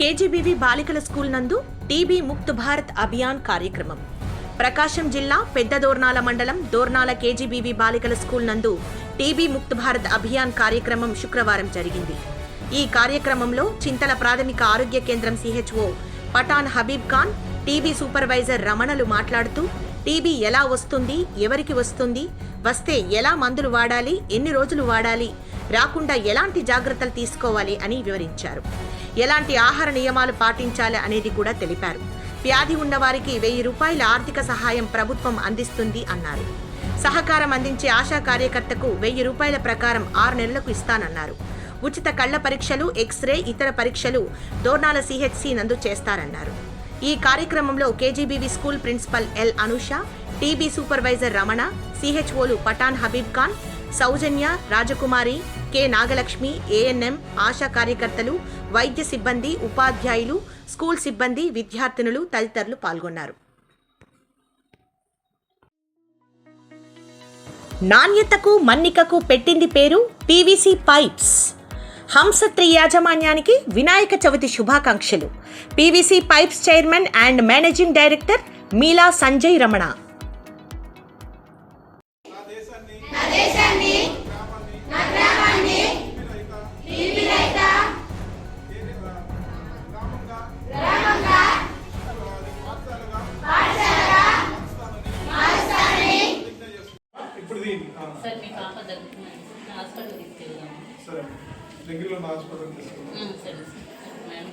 KGBV బాలికల school నందు TB Mukt Bharat Abhiyan కార్యక్రమం. ప్రకాశం జిల్లా పెద్ద దోర్నాల మండలం దోర్నాల కేజీబీవీ బాలికల స్కూల్ నందు టీబీ ముక్త్ భారత్ అభియాన్ కార్యక్రమం శుక్రవారం జరిగింది. ఈ కార్యక్రమంలో చింతల ప్రాథమిక ఆరోగ్య కేంద్రం CHO Pathan Habib Khan TB supervisor రమణలు మాట్లాడుతూ టీబీ ఎలా వస్తుంది ఎవరికి వస్తుంది వస్తే ఎలా మందులు వాడాలి ఎన్ని రోజులు వాడాలి రాకుండా ఎలాంటి జాగ్రత్తలు తీసుకోవాలి అని వివరించారు. ఎలాంటి ఆహార నియమాలు పాటించాలి అనేది కూడా తెలిపారు. వ్యాధి ఉన్నవారికి వెయ్యి రూపాయల ఆర్థిక సహాయం ప్రభుత్వం అందిస్తుంది అన్నారు. సహకారం అందించే ఆశా కార్యకర్తకు వెయ్యి రూపాయల ప్రకారం ఆరు నెలలకు ఇస్తానన్నారు. ఉచిత కళ్ళ పరీక్షలు ఎక్స్రే ఇతర పరీక్షలు దోర్నాల సిహెచ్సి నందు చేస్తారన్నారు. ఈ కార్యక్రమంలో KGBV school principal L Anusha TB supervisor Ramana సిహెచ్ఓలు Pathan Habib Khan సౌజన్య రాజకుమారి కె నాగలక్ష్మి ఏఎన్ఎం ఆశా కార్యకర్తలు వైద్య సిబ్బంది ఉపాధ్యాయులు స్కూల్ సిబ్బంది విద్యార్థినులు తదితరులు పాల్గొన్నారు. నాణ్యతకు మన్నికకు పెట్టింది పేరు పీవీసీ పైప్స్. హంసత్రి యాజమాన్యానికి వినాయక చవితి శుభాకాంక్షలు. PVC pipes chairman and managing director Meela Sanjay Ramana. Sir మీ పాప దగ్గర హాస్పిటల్ తీసుకెళ్దాం. సరే దగ్గరలో ఉన్న హాస్పిటల్ తీసుకున్నాం సరే సార్. మేడం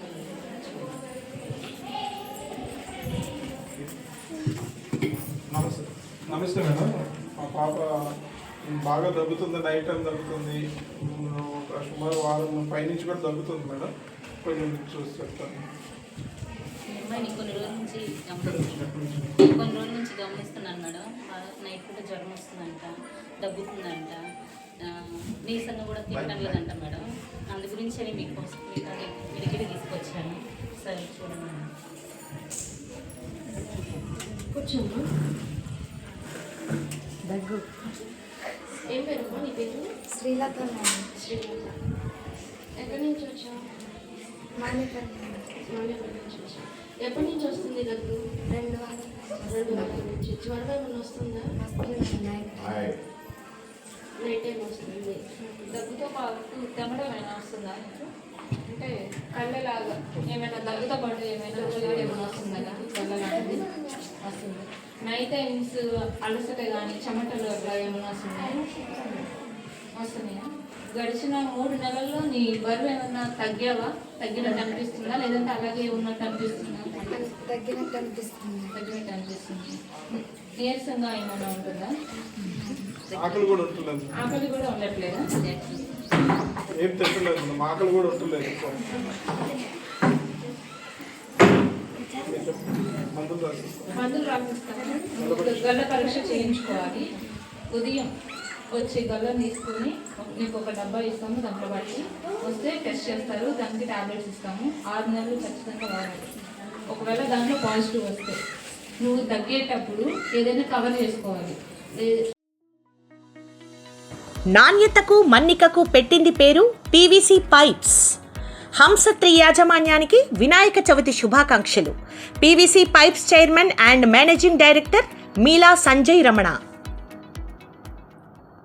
నమస్తే. నమస్తే మేడం. మా పాప బాగా దగ్గుతుంది నైట్ టైం దగ్గుతుంది ఒక సుమారు వారం పైనుంచి కూడా దగ్గుతుంది మేడం. కొంచెం చూసి చెప్తాను. అమ్మాయిని కొన్ని రోజుల నుంచి. కొన్ని రోజుల నుంచి గమనిస్తున్నాను మేడం. నైట్ పూట జ్వరం వస్తుందంట దగ్గుతుందంట. ఆ, నీరసంగా కూడా తినడం లేదంట మేడం. అందు గురించి అని మీకు అది ఇడిగిడి తీసుకొచ్చాను. సరే చూడండి కూర్చోమ్మా. దగ్గు. ఏం పేరు నీ పేరు? శ్రీలత శ్రీలత. ఎక్కడి నుంచి వచ్చావు? ఎప్పటి నుంచి వస్తుంది దగ్గు రెండు రెండు వారాల నుంచి జ్వరం ఏమైనా వస్తుందా నైట్ టైం వస్తుంది దగ్గుతో పాటు తెమ్మడం ఏమైనా వస్తుందా అంటే కళ్ళలాగా ఏమైనా దగ్గుతో పాటు ఏమైనా ఏమైనా వస్తుందా కదా కళ్ళలాంటిది వస్తుంది నైట్ టైమ్స్ అలసట కానీ చెమటలు అట్లా ఏమైనా వస్తున్నాయి వస్తున్నాయా గడిచిన మూడు నెలల్లో నీ బరువు ఏమైనా తగ్గావా? తగ్గినట్టు అనిపిస్తుందా? లేదంటే అలాగే ఉన్నట్టు అనిపిస్తుందా? తగ్గినట్టు అనిపిస్తుంది. తగ్గినట్టు అనిపిస్తుంది. నీరసంగా ఏమైనా ఉంటుందా? ఆకలి కూడా ఉంటలేదు ఆకలి కూడా ఉండట్లేదా? ఏం తింటలేదు మేడం ఆకలి కూడా చెప్పండి. మందులు రాసిస్తాను గల్ల పరీక్ష చేయించుకోవాలి. ఉదయం వచ్చి గల్లని తీసుకుని నీకు ఒక డబ్బా ఇస్తాము దాంట్లో బట్టి వస్తే టెస్ట్ చేస్తారు. దానికి ట్యాబ్లెట్స్ ఇస్తాము. ఆరు నెలలు ఖచ్చితంగా వాడాలి. ఒకవేళ దాంట్లో పాజిటివ్ వస్తే నువ్వు తగ్గేటప్పుడు ఏదైనా కవర్ చేసుకోవాలి. నాణ్యతకు మన్నికకు పెట్టింది పేరు పీవీసీ పైప్స్. హంసత్రి యాజమాన్యానికి వినాయక చవితి శుభాకాంక్షలు. PVC pipes chairman and managing director Meela Sanjay Ramana.